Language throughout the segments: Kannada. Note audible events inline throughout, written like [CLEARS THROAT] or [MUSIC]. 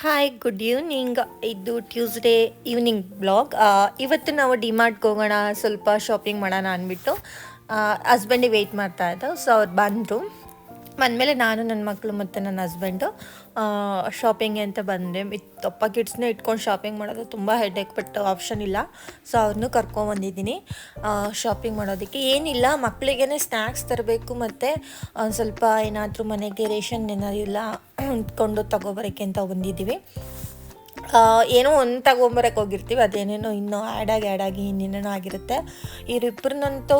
ಹಾಯ್ ಗುಡ್ ಈವ್ನಿಂಗ್ ಇದು ಟ್ಯೂಸ್ಡೇ ಈವ್ನಿಂಗ್ ಬ್ಲಾಗ್ ಇವತ್ತು ನಾವು ಡಿಮಾರ್ಟ್ಗೆ ಹೋಗೋಣ, ಸ್ವಲ್ಪ ಶಾಪಿಂಗ್ ಮಾಡೋಣ ಅಂದ್ಬಿಟ್ಟು ಹಸ್ಬೆಂಡಿಗೆ ವೆಯ್ಟ್ ಮಾಡ್ತಾ ಇದ್ದೆ ಸೊ ಅವ್ರು ಬಂದರು. ಬಂದಮೇಲೆ ನಾನು ನನ್ನ ಮಕ್ಕಳು ಮತ್ತು ನನ್ನ ಹಸ್ಬೆಂಡು ಶಾಪಿಂಗ್ ಅಂತ ಬಂದೆ. ವಿತ್ ಅಪ್ಪ ಕಿಡ್ಸ್ನ ಇಟ್ಕೊಂಡು ಶಾಪಿಂಗ್ ಮಾಡೋದು ತುಂಬ ಹೆಡ್ಏಕ್ ಬಟ್ ಆಪ್ಷನ್ ಇಲ್ಲ. ಸೊ ಅವ್ರನ್ನೂ ಕರ್ಕೊಂಬಂದಿದ್ದೀನಿ ಶಾಪಿಂಗ್ ಮಾಡೋದಕ್ಕೆ. ಏನಿಲ್ಲ ಮಕ್ಕಳಿಗೇ ಸ್ನ್ಯಾಕ್ಸ್ ತರಬೇಕು ಮತ್ತು ಸ್ವಲ್ಪ ಏನಾದರೂ ಮನೆಗೆ ರೇಷನ್ ಏನಾದ್ರು ಇಲ್ಲ [CLEARS THROAT] ಅಂದ್ಕೊಂಡು ತಗೊಬರೋಕ್ಕೆ ಅಂತ ಬಂದಿದ್ದೀವಿ. ಏನೋ ಒಂದು ತಗೊಂಬರಕ್ಕೆ ಹೋಗಿರ್ತೀವಿ. ಅದೇನೇನೋ ಇನ್ನೂ ಆ್ಯಡಾಗಿ ಆ್ಯಡಾಗಿ ಇನ್ನೇನೇನೋ ಆಗಿರುತ್ತೆ. ಇವರಿಬ್ಬರನ್ನಂತೂ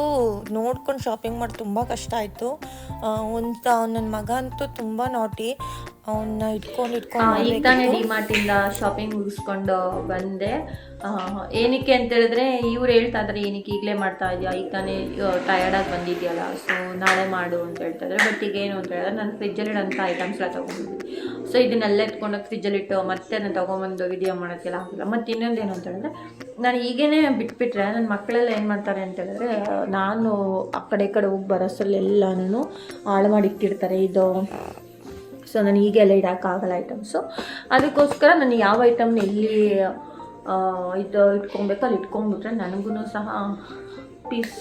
ನೋಡ್ಕೊಂಡು ಶಾಪಿಂಗ್ ಮಾಡಿ ತುಂಬ ಕಷ್ಟ ಆಯಿತು. ಒಂದು ನನ್ನ ಮಗ ಅಂತೂ ತುಂಬ ನಾಟಿ ಅವನ್ನ ಇಟ್ಕೊಂಡು ಇಟ್ಕೊಂಡು ಈಗ ತಾನೇ ಡಿಮಾರ್ಟಿಂದ ಡಿಮಾರ್ಟ್ ಇಂದ ಶಾಪಿಂಗ್ ಮುಗಿಸ್ಕೊಂಡು ಬಂದೆ. ಏನಕ್ಕೆ ಅಂತ ಹೇಳಿದ್ರೆ ಇವ್ರು ಹೇಳ್ತಾ ಇದ್ದಾರೆ ಏನಕ್ಕೆ ಈಗಲೇ ಮಾಡ್ತಾ ಇದೆಯಾ? ಈಗ ತಾನೇ ಟಯರ್ಡಾಗಿ ಬಂದಿದೆಯಲ್ಲ ಸೊ ನಾಳೆ ಮಾಡು ಅಂತ ಹೇಳ್ತಾ ಇದ್ದಾರೆ ಬಟ್ ಈಗ ಏನು ಅಂತ ಹೇಳಿದ್ರೆ ನಾನು ಫ್ರಿಜ್ಜಲ್ಲಿ ಇಡೋಂಥ ಐಟಮ್ಸ್ ಎಲ್ಲ ತೊಗೊಂಡಿದ್ದೆ ಸೊ ಇದನ್ನೆಲ್ಲ ಎತ್ಕೊಂಡೋಗಿ ಫ್ರಿಜ್ಜಲ್ಲಿಟ್ಟು ಮತ್ತೆ ನಾನು ತೊಗೊಂಬಂದು ವಿಡಿಯೋ ಮಾಡೋಕ್ಕೆಲ್ಲ ಆಗಲ್ಲ ಮತ್ತು ಏನು ಅಂತ ಹೇಳಿದ್ರೆ ನಾನು ಈಗೇನೆ ಬಿಟ್ಬಿಟ್ರೆ ನನ್ನ ಮಕ್ಕಳೆಲ್ಲ ಏನು ಮಾಡ್ತಾರೆ ಅಂತ ಹೇಳಿದ್ರೆ ನಾನು ಆ ಕಡೆ ಈ ಕಡೆ ಹೋಗಿ ಬರೋಸಲ್ಲೆಲ್ಲನೂ ಹಾಳು ಮಾಡಿಟ್ಟಿರ್ತಾರೆ ಇದು ಸೊ ನಾನು ಈಗೆಲ್ಲ ಇಡೋಕ್ಕಾಗಲ್ಲ ಐಟಮ್ಸು ಅದಕ್ಕೋಸ್ಕರ ನಾನು ಯಾವ ಐಟಮ್ನ ಎಲ್ಲಿ ಇದು ಇಟ್ಕೊಬೇಕು ಅಲ್ಲಿ ಇಟ್ಕೊಂಡ್ಬಿಟ್ರೆ ನನಗೂ ಸಹ ಪೀಸ್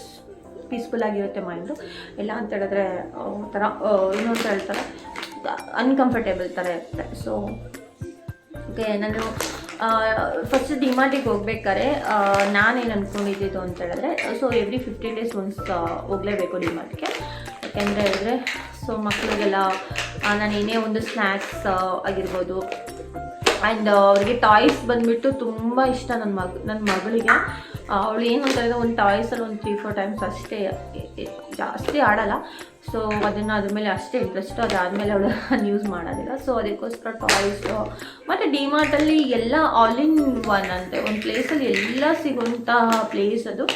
ಪೀಸ್ಫುಲ್ ಆಗಿರುತ್ತೆ ಮೈಂಡು ಇಲ್ಲ ಅಂತ ಹೇಳಿದ್ರೆ ಒಂಥರ ಇನ್ನೊಂದು ಹೇಳ್ತಾರೆ ಅನ್ಕಂಫರ್ಟೇಬಲ್ ಥರ ಇರುತ್ತೆ. ಸೊ ಓಕೆ ನಾನು ಫಸ್ಟ್ ಡಿಮಾರ್ಟಿಗೆ ಹೋಗ್ಬೇಕಾದ್ರೆ ನಾನೇನು ಅಂದ್ಕೊಂಡಿದ್ದು ಅಂತ ಹೇಳಿದ್ರೆ so every fifteen days once ಹೋಗಲೇಬೇಕು ಡಿಮಾರ್ಟ್ಗೆ ಯಾಕೆಂದರೆ ಹೇಳಿದ್ರೆ ಸೊ ಮಕ್ಕಳಿಗೆಲ್ಲ ನಾನು ಏನೇ ಒಂದು ಸ್ನ್ಯಾಕ್ಸ್ ಆಗಿರ್ಬೋದು. ಆ್ಯಂಡ್ ಅವ್ರಿಗೆ ಟಾಯ್ಸ್ ಬಂದುಬಿಟ್ಟು ತುಂಬ ಇಷ್ಟ ನನ್ನ ಮಗ ನನ್ನ ಮಗಳಿಗೆ. ಅವಳು ಏನು ಅಂತ ಹೇಳಿದ್ರೆ ಒಂದು ಟಾಯ್ಸಲ್ಲಿ ಒಂದು ತ್ರೀ ಫೋರ್ ಟೈಮ್ಸ್ ಅಷ್ಟೇ ಜಾಸ್ತಿ ಆಡಲ್ಲ. ಸೊ ಅದನ್ನು ಅದ್ರ ಮೇಲೆ ಅಷ್ಟೇ ಇಂಟ್ರೆಸ್ಟು ಅದಾದಮೇಲೆ ಅವಳು ಯೂಸ್ ಮಾಡೋದಿಲ್ಲ. ಸೊ ಅದಕ್ಕೋಸ್ಕರ ಟಾಯ್ಸು ಮತ್ತು ಡಿಮಾರ್ಟಲ್ಲಿ ಎಲ್ಲ ಆಲ್ ಇನ್ ಒನ್ ಅಂತೆ. ಒಂದು ಪ್ಲೇಸಲ್ಲಿ ಎಲ್ಲ ಸಿಗುವಂತಹ ಪ್ಲೇಸ್ ಅದು.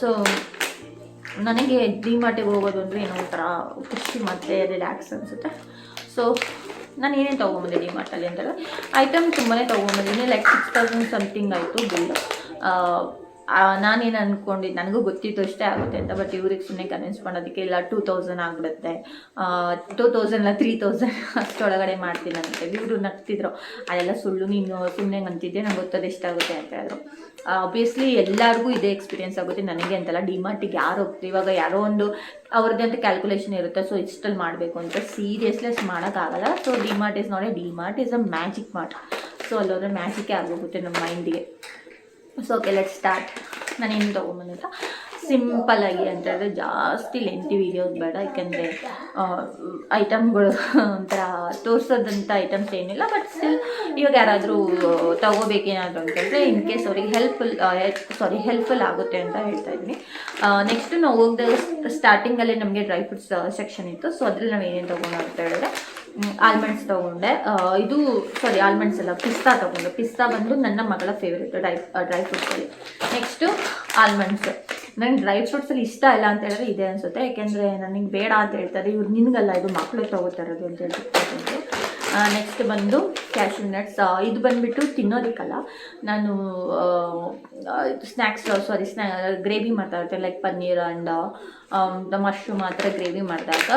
ಸೊ ನನಗೆ ಡಿಮಾರ್ಟಿಗೆ ಹೋಗೋದು ಅಂದರೆ ಏನೋ ಒಂಥರ ಖುಷಿ ಮತ್ತು ರಿಲ್ಯಾಕ್ಸ್ ಅನಿಸುತ್ತೆ. ಸೊ ನಾನು ಏನೇನು ತೊಗೊಂಬಂದೆ ಡಿಮಾರ್ಟಲ್ಲಿ ಅಂತೇಳಿ ಐಟಮ್ ತುಂಬಾ ತೊಗೊಂಬಂದಿದ್ದೀನಿ ಲೈಕ್ ಸಿಕ್ಸ್ ತೌಸಂಡ್ ಸಮಥಿಂಗ್ ಆಯಿತು ಬಿಲ್ಲು ನಾನೇನು ಅಂದ್ಕೊಂಡಿದ್ದು ನನಗೂ ಗೊತ್ತಿತ್ತು ಅಷ್ಟೇ ಆಗುತ್ತೆ ಅಂತ ಬಟ್ ಇವ್ರಿಗೆ ಸುಮ್ಮನೆ ಕನ್ವಿನ್ಸ್ ಮಾಡೋದಕ್ಕೆ ಇಲ್ಲ ಟೂ ತೌಸಂಡ್ ಆಗಿಬಿಡುತ್ತೆ. ಟೂ ತೌಸಂಡ್ ಇಲ್ಲ ತ್ರೀ ತೌಸಂಡ್ ಅಷ್ಟೊಳಗಡೆ ಮಾಡ್ತೀನಿ ಅಂತ. ಇವರು ನಗ್ತಿದ್ರು. ಅದೆಲ್ಲ ಸುಳ್ಳು, ನೀನು ಸುಮ್ಮನೆ ಅಂತಿದ್ದೆ, ನಂಗೆ ಗೊತ್ತದು ಎಷ್ಟಾಗುತ್ತೆ ಅಂತ ಹೇಳಿದ್ರು. ಆಬ್ವಿಯಸ್ಲಿ ಎಲ್ಲರಿಗೂ ಇದೇ ಎಕ್ಸ್ಪೀರಿಯನ್ಸ್ ಆಗುತ್ತೆ ನನಗೆ ಅಂತಲ್ಲ. ಡಿಮಾರ್ಟಿಗೆ ಯಾರು ಹೋಗ್ತೀವಿ ಇವಾಗ ಯಾರೋ ಒಂದು ಅವ್ರದ್ದೇ ಅಂತ ಕ್ಯಾಲ್ಕುಲೇಷನ್ ಇರುತ್ತೆ ಸೊ ಇಷ್ಟಲ್ಲಿ ಮಾಡಬೇಕು ಅಂತ ಸೀರಿಯಸ್ಲಿ ಅಷ್ಟು ಮಾಡೋಕ್ಕಾಗಲ್ಲ ಸೊ ಡಿಮಾರ್ಟ್ ಇಸ್ ನೋಡಿ DMart is a magic mart so ಅಲ್ಲೋದ್ರೆ ಮ್ಯಾಜಿಕ್ಕೇ ಆಗೋಗುತ್ತೆ ನಮ್ಮ ಮೈಂಡಿಗೆ ಸೊ ಓಕೆ ಲೆಟ್ ಸ್ಟಾರ್ಟ್ ನಾನು ಏನು ತೊಗೊಂಬಂದಿಲ್ಲ ಸಿಂಪಲ್ಲಾಗಿ ಅಂತ ಹೇಳಿದ್ರೆ ಜಾಸ್ತಿ ಲೆಂತಿ ವೀಡಿಯೋಸ್ ಬೇಡ. ಯಾಕೆಂದರೆ ಐಟಮ್ಗಳು ಒಂಥರ ತೋರಿಸೋದಂಥ ಐಟಮ್ಸ್ ಏನಿಲ್ಲ. ಬಟ್ ಸ್ಟಿಲ್ ಇವಾಗ ಯಾರಾದರೂ ತಗೋಬೇಕೇನಾದರೂ ಅಂತ ಹೇಳಿದ್ರೆ ಇನ್ ಕೇಸ್ ಅವ್ರಿಗೆ ಹೆಲ್ಪ್ಫುಲ್ ಸಾರಿ ಹೆಲ್ಪ್ಫುಲ್ ಆಗುತ್ತೆ ಅಂತ ಹೇಳ್ತಾ ಇದ್ದೀನಿ. ನೆಕ್ಸ್ಟ್ ನಾವು ಹೋಗ್ದಾಗ ಸ್ಟಾರ್ಟಿಂಗಲ್ಲಿ ನಮಗೆ ಡ್ರೈ ಫ್ರೂಟ್ಸ್ ಸೆಕ್ಷನ್ ಇತ್ತು. ಸೊ ಅದ್ರಲ್ಲಿ ನಾವು ಏನೇನು ತೊಗೊಂಡು ಅಂತ ಹೇಳಿದ್ರೆ ಆಲ್ಮಂಡ್ಸ್ ತಗೊಂಡೆ. ಇದು ಸಾರಿ ಆಲ್ಮಂಡ್ಸ್ ಅಲ್ಲ, ಪಿಸ್ತಾ ತೊಗೊಂಡೆ. ಪಿಸ್ತಾ ಬಂದು ನನ್ನ ಮಗಳ ಫೇವ್ರೇಟ್ ಡ್ರೈ ಡ್ರೈ ಫ್ರೂಟ್ಸಲ್ಲಿ ನೆಕ್ಸ್ಟು ಆಲ್ಮಂಡ್ಸ್. ನಂಗೆ ಡ್ರೈ ಫ್ರೂಟ್ಸಲ್ಲಿ ಇಷ್ಟ ಇಲ್ಲ ಅಂತ ಹೇಳಿದ್ರೆ ಇದೆ ಅನಿಸುತ್ತೆ. ಯಾಕೆಂದರೆ ನನಗೆ ಬೇಡ ಅಂತ ಹೇಳ್ತಾರೆ. ಇವ್ರು ನಿನಗಲ್ಲ, ಇದು ಮಕ್ಕಳು ತೊಗೋತಾರದು ಅಂತ ಹೇಳ್ಬಿಟ್ಟು ನೆಕ್ಸ್ಟ್ ಬಂದು ಕ್ಯಾಶ್ಯೂ ನಟ್ಸ್ ಇದು ಬಂದುಬಿಟ್ಟು ತಿನ್ನೋದಕ್ಕಲ್ಲ, ನಾನು ಸ್ನ್ಯಾಕ್ಸ್ ಸಾರಿ ಸ್ನ್ಯಾ ಗ್ರೇವಿ ಮಾಡ್ತಾ ಇರ್ತೀನಿ ಲೈಕ್ ಪನ್ನೀರ್ ಆ್ಯಂಡ್ ಮಶ್ರೂಮ್ ಆ ಥರ ಗ್ರೇವಿ ಮಾಡಿದಾಗ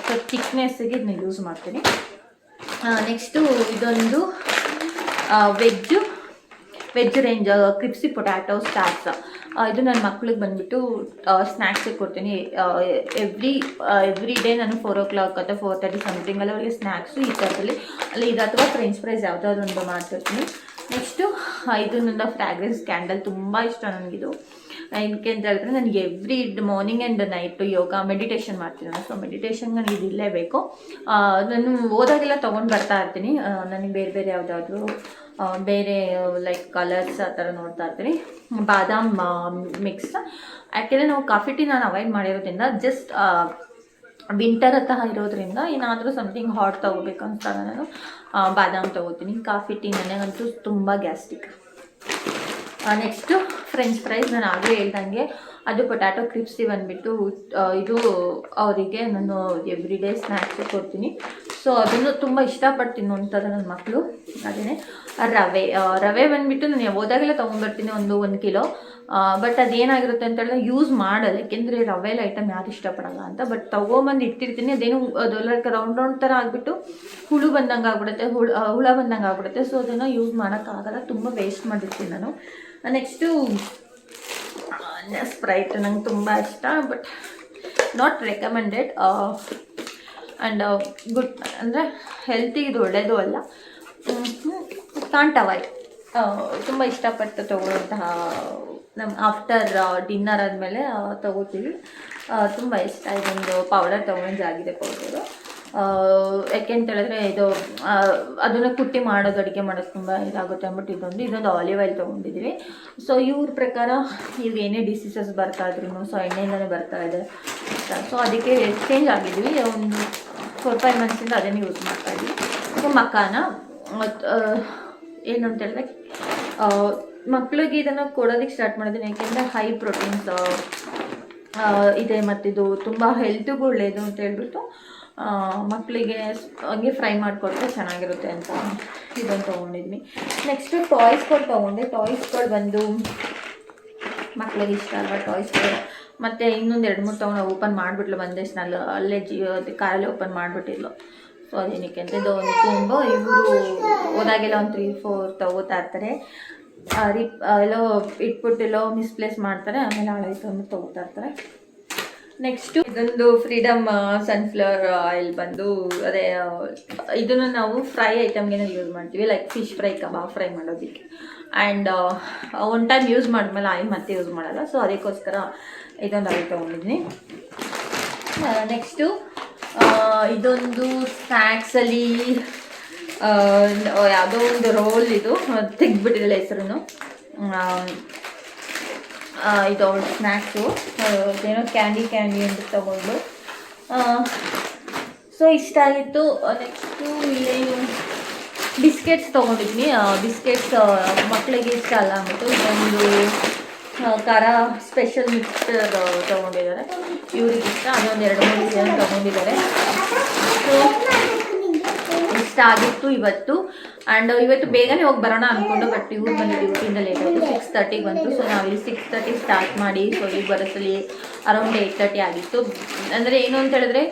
ಸ್ವಲ್ಪ ಥಿಕ್ನೆಸ್ಸಿಗೆ ಇದನ್ನ ಯೂಸ್ ಮಾಡ್ತೀನಿ. ನೆಕ್ಸ್ಟು ಇದೊಂದು veg veg range crispy potato stars ಇದು ನನ್ನ ಮಕ್ಳಿಗೆ ಬಂದುಬಿಟ್ಟು ಸ್ನ್ಯಾಕ್ಸಿಗೆ ಕೊಡ್ತೀನಿ. ಎವ್ರಿ ಎವ್ರಿ ಡೇ ನಾನು ಫೋರ್ ಓ ಕ್ಲಾಕ್ ಅಥವಾ ಫೋರ್ ತರ್ಟಿ ಸಮಥಿಂಗಲ್ಲಿ ಅವರಿಗೆ ಸ್ನ್ಯಾಕ್ಸು ಈ ಥರದಲ್ಲಿ ಅಲ್ಲಿ ಇದು ಅಥವಾ ಫ್ರೆಂಚ್ ಫ್ರೈಸ್ ಯಾವುದಾದ್ರು ಒಂದು ಮಾಡ್ತಿರ್ತೀನಿ. ನೆಕ್ಸ್ಟು ಇದು ನನ್ನ ಫ್ರಾಗ್ರೆನ್ಸ್ ಕ್ಯಾಂಡಲ್ ತುಂಬ ಇಷ್ಟ ನನಗಿದು. ಏನಕ್ಕೆ ಅಂತ ಹೇಳಿದ್ರೆ ನನಗೆ every morning and night yoga meditation ಮಾಡ್ತೀನಿ ಸೊ ಮೆಡಿಟೇಷನ್ ನನಗೆ ಇದು ಇರಲೇಬೇಕು ನಾನು ಹೋದಾಗೆಲ್ಲ ತೊಗೊಂಡು ಬರ್ತಾ ಇರ್ತೀನಿ. ನನಗೆ ಬೇರೆ ಬೇರೆ ಯಾವುದಾದ್ರೂ ಬೇರೆ ಲೈಕ್ ಕಲರ್ಸ್ ಆ ಥರ ನೋಡ್ತಾ ಇರ್ತೀನಿ. ಬಾದಾಮ್ ಮಿಕ್ಸ್ ಯಾಕೆಂದರೆ ನಾವು ಕಾಫಿ ಟೀ ನಾನು ಅವಾಯ್ಡ್ ಮಾಡಿರೋದ್ರಿಂದ ಜಸ್ಟ್ ವಿಂಟರ್ ಹತ್ತ ಇರೋದ್ರಿಂದ ಏನಾದರೂ ಸಮಥಿಂಗ್ ಹಾಟ್ ತೊಗೋಬೇಕಂತ ನಾನು ಬಾದಾಮ್ ತೊಗೋತೀನಿ. ಕಾಫಿ ಟೀ ನನಗಂತೂ ತುಂಬ ಗ್ಯಾಸ್ಟಿಕ್ ನೆಕ್ಸ್ಟು ಫ್ರೆಂಚ್ ಫ್ರೈಸ್ ನಾನು ಆಗಲೇ ಹೇಳ್ದಂಗೆ ಅದು ಪೊಟ್ಯಾಟೊ ಕ್ರಿಪ್ಸಿ ಬಂದುಬಿಟ್ಟು ಇದು ಅವರಿಗೆ ನಾನು ಎವ್ರಿ ಡೇ ಸ್ನ್ಯಾಕ್ಸು ಕೊಡ್ತೀನಿ. ಸೊ ಅದನ್ನು ತುಂಬ ಇಷ್ಟಪಟ್ಟು ತಿನ್ನುವಂಥದ್ದು ನನ್ನ ಮಕ್ಕಳು ಅದೇ ರವೆ ರವೆ ಬಂದುಬಿಟ್ಟು ನಾನು ಹೋದಾಗೆಲ್ಲ ತೊಗೊಂಡ್ಬರ್ತೀನಿ ಒಂದು ಒಂದು ಕಿಲೋ ಬಟ್ ಅದೇನಾಗಿರುತ್ತೆ ಅಂತ ಹೇಳಿದ್ರೆ ಯೂಸ್ ಮಾಡಲ್ಲ. ಯಾಕೆಂದರೆ ರವೆಲ್ ಐಟಮ್ ಯಾರು ಇಷ್ಟಪಡಲ್ಲ ಅಂತ. ಬಟ್ ತೊಗೊಂಬಂದು ಇಟ್ಟಿರ್ತೀನಿ. ಅದೇನು ಅದು ಲೈಕ್ ರೌಂಡ್ ರೌಂಡ್ ಥರ ಆಗಿಬಿಟ್ಟು ಹುಳು ಬಂದಂಗೆ ಆಗ್ಬಿಡುತ್ತೆ. ಹುಳ ಹುಳ ಬಂದಂಗೆ ಆಗ್ಬಿಡುತ್ತೆ. ಸೊ ಅದನ್ನು ಯೂಸ್ ಮಾಡೋಕ್ಕಾಗಲ್ಲ. ತುಂಬ ವೇಸ್ಟ್ ಮಾಡಿರ್ತೀನಿ ನಾನು. ನೆಕ್ಸ್ಟು ಸ್ಪ್ರೈಟ್ ನಂಗೆ ತುಂಬ ಇಷ್ಟ but not recommended and good ಅಂದರೆ ಹೆಲ್ತಿಗೆ ಇದು ಒಳ್ಳೆಯದು ಅಲ್ಲ. ಅವಾಯ್ಡ್ ತುಂಬ ಇಷ್ಟಪಟ್ಟು ತೊಗೊಳ್ಳೋಂತಹ ನಮ್ಮ ಆಫ್ಟರ್ ಡಿನ್ನರ್ ಆದಮೇಲೆ ತೊಗೋತೀವಿ. ತುಂಬ ಇಷ್ಟ, ಇದೊಂದು ಪೌಡರ್ ತೊಗೊಂಡಾಗಿದೆ ಪೌಡರು ಯಾಕೆಂತ ಹೇಳಿದ್ರೆ ಇದು ಅದನ್ನು ಕುಟ್ಟಿ ಮಾಡೋದು, ಅಡುಗೆ ಮಾಡೋದು ತುಂಬ ಇದಾಗುತ್ತೆ ಅಂದ್ಬಿಟ್ಟು ಇದೊಂದು ಇದೊಂದು ಆಲಿವ್ ಆಯಿಲ್ ತೊಗೊಂಡಿದ್ದೀವಿ ಸೊ ಇವ್ರ ಪ್ರಕಾರ ಇವಾಗ ಏನೇ ಡಿಸೀಸಸ್ ಬರ್ತಾ ಇದ್ರು ಸೊ ಎಣ್ಣೆಯಿಂದಲೇ ಬರ್ತಾ ಇದೆ. ಸೊ ಅದಕ್ಕೆ ಚೇಂಜ್ ಆಗಿದ್ವಿ. ಒಂದು ಫೋರ್ ಫೈವ್ ಮಂತ್ಸಿಂದ ಅದನ್ನೇ ಯೂಸ್ ಮಾಡ್ತಾ ಇದ್ವಿ. ಸೊ ಮಕಾನ ಏನು ಅಂತ ಹೇಳಿದ್ರೆ ಮಕ್ಳಿಗೆ ಇದನ್ನು ಕೊಡೋದಕ್ಕೆ ಸ್ಟಾರ್ಟ್ ಮಾಡಿದ್ದೀನಿ ಯಾಕೆಂದರೆ ಹೈ ಪ್ರೋಟೀನ್ಸ್ ಇದೆ ಮತ್ತಿದು ತುಂಬ ಹೆಲ್ತಿಗೂ ಒಳ್ಳೆಯದು ಅಂತ ಹೇಳ್ಬಿಟ್ಟು ಮಕ್ಕಳಿಗೆ ಹಂಗೆ ಫ್ರೈ ಮಾಡಿಕೊಟ್ರೆ ಚೆನ್ನಾಗಿರುತ್ತೆ ಅಂತ ಇದನ್ನು ತೊಗೊಂಡಿದ್ವಿ. ನೆಕ್ಸ್ಟು ಟಾಯ್ಸ್ಗಳು ತೊಗೊಂಡೆ. ಟಾಯ್ಸ್ಗಳು ಬಂದು ಮಕ್ಳಿಗೆ ಇಷ್ಟ ಅಲ್ವಾ ಟಾಯ್ಸ್ಗಳು ಮತ್ತು ಇನ್ನೊಂದು ಎರಡು ಮೂರು ತೊಗೊಂಡು ಓಪನ್ ಮಾಡಿಬಿಟ್ಲು ಬಂದೆ. ಸ್ನಲ್ಲಿ ಅಲ್ಲೇ ಜಿ ಕಾರಲ್ಲಿ ಓಪನ್ ಮಾಡಿಬಿಟ್ಟಿದ್ಲು. ಸೊ ಅದೇನಕ್ಕೆ ಅಂತ ಇದು ಒಂದು ತುಂಬ ಇವರು ಹೋದಾಗೆಲ್ಲ ಒಂದು ತ್ರೀ ಫೋರ್ ತಗೋತಾ ಇರ್ತಾರೆ. ರಿಪ್ ಎಲ್ಲೋ ಇಟ್ಬಿಟ್ಟು ಎಲ್ಲೋ ಮಿಸ್ಪ್ಲೇಸ್ ಮಾಡ್ತಾರೆ. ಆಮೇಲೆ ಹಳೆ ಅಂದ್ಬಿಟ್ಟು ತಗೋತಾ ಇರ್ತಾರೆ. ನೆಕ್ಸ್ಟು ಇದೊಂದು ಫ್ರೀಡಮ್ ಸನ್ಫ್ಲವರ್ ಆಯಿಲ್ ಬಂದು, ಅದೇ ಇದನ್ನು ನಾವು ಫ್ರೈ ಐಟಮ್ಗೆ ಯೂಸ್ ಮಾಡ್ತೀವಿ ಲೈಕ್ ಫಿಶ್ ಫ್ರೈ ಕಬಾಬ್ ಫ್ರೈ ಮಾಡೋದಕ್ಕೆ. ಆ್ಯಂಡ್ ಒನ್ ಟೈಮ್ ಯೂಸ್ ಮಾಡಿದ್ಮೇಲೆ ಆಯಿಲ್ ಮತ್ತೆ ಯೂಸ್ ಮಾಡಲ್ಲ ಸೊ ಅದಕ್ಕೋಸ್ಕರ ಇದೊಂದು ಆಯಿಲ್ ತೊಗೊಂಡಿದ್ದೀನಿ. ನೆಕ್ಸ್ಟು ಇದೊಂದು ಸ್ನ್ಯಾಕ್ಸಲ್ಲಿ ಯಾವುದೋ ಒಂದು ರೋಲ್ ಇದು ತೆಗ್ದುಬಿಟ್ಟಿರಲ್ಲ ಹೆಸರು ಇದು ಸ್ನ್ಯಾಕ್ಸು ಏನೋ ಕ್ಯಾಂಡಿ ಕ್ಯಾಂಡಿ ಅಂತ ತಗೊಂಡು. ಸೊ ಇಷ್ಟ ಆಗಿತ್ತು. ನೆಕ್ಸ್ಟು ಇಲ್ಲೇನು ಬಿಸ್ಕೆಟ್ಸ್ ತೊಗೊಂಡಿದ್ನಿ. ಬಿಸ್ಕೆಟ್ಸ್ ಮಕ್ಕಳಿಗೆ ಇಷ್ಟ ಅಲ್ಲ ಅಂದ್ಬಿಟ್ಟು ಇದೊಂದು ಖಾರ ಸ್ಪೆಷಲ್ ಮಿಕ್ಸ್ಚರ್ ತೊಗೊಂಡಿದ್ದಾರೆ. ಇವ್ರಿಗೆ ಇಷ್ಟ ಅದೊಂದು ಎರಡು ಮೂರು ಜನ ತೊಗೊಂಡಿದ್ದಾರೆ. ಸೊ ಇಷ್ಟ ಆಗಿತ್ತು ಇವತ್ತು. ಅಂಡ್ ಇವತ್ತು ಬೇಗನೆ ಹೋಗಿ ಬರೋಣ ಅಂದ್ಕೊಂಡು ಬಟ್ ಇವ್ರು ಬಂದು ಡ್ಯೂಟಿಯಿಂದ ಲೇಟ್ ಆಯಿತು. ಸಿಕ್ಸ್ ತರ್ಟಿಗೆ ಬಂತು. ಸೊ ನಾವಿಲ್ಲಿ ಸಿಕ್ಸ್ ತರ್ಟಿ ಸ್ಟಾರ್ಟ್ ಮಾಡಿ ಸೊ ಇಲ್ಲಿ ಬರೋಸಲಿ ಅರೌಂಡ್ ಏಯ್ಟ್ ತರ್ಟಿ ಆಗಿತ್ತು. ಅಂದರೆ ಏನು ಅಂತ ಹೇಳಿದ್ರೆ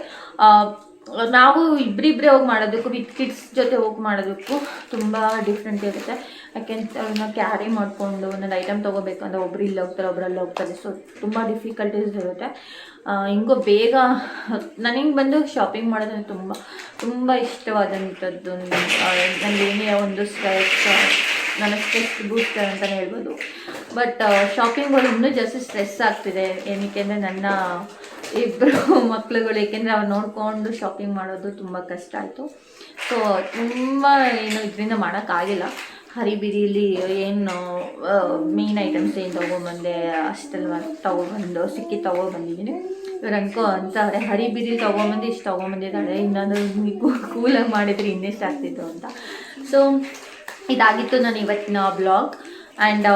ನಾವು ಇಬ್ಬರಿಬ್ಬರೇ ಹೋಗಿ ಮಾಡೋದಕ್ಕೂ ವಿತ್ ಕಿಡ್ಸ್ ಜೊತೆ ಹೋಗಿ ಮಾಡೋದಕ್ಕೂ ತುಂಬ ಡಿಫ್ರೆಂಟ್ ಇರುತ್ತೆ. ಯಾಕೆಂತ ಅವ್ರನ್ನ ಕ್ಯಾರಿ ಮಾಡಿಕೊಂಡು ಒಂದೊಂದು ಐಟಮ್ ತೊಗೋಬೇಕಂದ್ರೆ ಒಬ್ರು ಇಲ್ಲಿ ಹೋಗ್ತಾರೆ ಒಬ್ರಲ್ಲಿ ಹೋಗ್ತಾರೆ. ಸೊ ತುಂಬ ಡಿಫಿಕಲ್ಟೀಸ್ ಇರುತ್ತೆ. ಹಿಂಗೋ ಬೇಗ ನನಗೆ ಬಂದು ಶಾಪಿಂಗ್ ಮಾಡೋದಂದ್ರೆ ತುಂಬ ತುಂಬ ಇಷ್ಟವಾದಂಥದ್ದು. ನನಗೆ ಏನೇ ಒಂದು ಸ್ಟ್ರೆಸ್ ನನ್ನ ಸ್ಟ್ರೆಸ್ ಬೂಸ್ಟರ್ ಅಂತಲೇ ಹೇಳ್ಬೋದು. ಬಟ್ ಶಾಪಿಂಗ್ ಇನ್ನೂ ಜಾಸ್ತಿ ಸ್ಟ್ರೆಸ್ ಆಗ್ತಿದೆ. ಏನಕ್ಕೆ ಅಂದರೆ ನನ್ನ ಇಬ್ಬರು [LAUGHS] ಮಕ್ಳುಗಳು, ಏಕೆಂದರೆ ಅವ್ರು ನೋಡಿಕೊಂಡು ಶಾಪಿಂಗ್ ಮಾಡೋದು ತುಂಬ ಕಷ್ಟ ಆಯಿತು. ಸೊ ತುಂಬ ಏನು ಇದರಿಂದ ಮಾಡೋಕ್ಕಾಗಿಲ್ಲ ಹರಿಬಿರಿಲಿ ಏನು ಮೇನ್ ಐಟಮ್ಸ್ ಏನು ತೊಗೊಂಬಂದೆ, ಅಷ್ಟೆಲ್ಲ ತೊಗೊಬಂದು, ಸಿಕ್ಕಿ ತೊಗೊಬಂದಿದ್ದೀನಿ. ಇವ್ರು ಅನ್ಕೋ ಅಂತಾರೆ ಹರಿಬಿರಿ ತೊಗೊಂಬಂದು, ಇಷ್ಟು ತೊಗೊಂಬಂದಿದ್ದಾಳೆ ಇನ್ನೊಂದು ಕೂಲಾಗಿ ಮಾಡಿದರೆ ಇನ್ನೆಷ್ಟು ಆಗ್ತಿತ್ತು? ಅಂತ. ಸೊ ಇದಾಗಿತ್ತು ನಾನು ಇವತ್ತಿನ ಬ್ಲಾಗ್ ಆ್ಯಂಡ್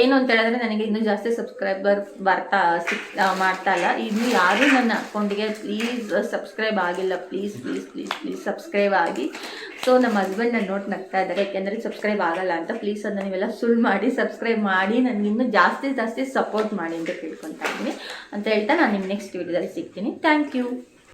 ಏನು ಅಂತ ಹೇಳಿದ್ರೆ ನನಗೆ ಇನ್ನೂ ಜಾಸ್ತಿ ಸಬ್ಸ್ಕ್ರೈಬರ್ ಬರ್ತಾ, ಸಿಕ್ ಮಾಡ್ತಾ ಇಲ್ಲ. ಇನ್ನು ಯಾರೂ ನನ್ನ ಅಕೌಂಟಿಗೆ ಪ್ಲೀಸ್ ಸಬ್ಸ್ಕ್ರೈಬ್ ಆಗಿಲ್ಲ. Please please please please subscribe ಆಗಿ. ಸೊ ನಮ್ಮ ಹಸ್ಬೆಂಡ್ ನನ್ನ ನೋಟ್ ನಗ್ತಾ ಇದ್ದಾರೆ. ಯಾಕೆಂದರೆ ಸಬ್ಸ್ಕ್ರೈಬ್ ಆಗಲ್ಲ ಅಂತ. ಪ್ಲೀಸ್ ಅದನ್ನ ನೀವೆಲ್ಲ ಸುಳ್ಳು ಮಾಡಿ ಸಬ್ಸ್ಕ್ರೈಬ್ ಮಾಡಿ ನನಗೆ ಇನ್ನೂ ಜಾಸ್ತಿ ಜಾಸ್ತಿ ಸಪೋರ್ಟ್ ಮಾಡಿ ಅಂತ ಕೇಳ್ಕೊತಾ ಇದ್ದೀನಿ. ಅಂತ ಹೇಳ್ತಾ ನಾನು ನಿಮ್ಮ ನೆಕ್ಸ್ಟ್ ವೀಡಿಯೋದಲ್ಲಿ ಸಿಗ್ತೀನಿ. Thank you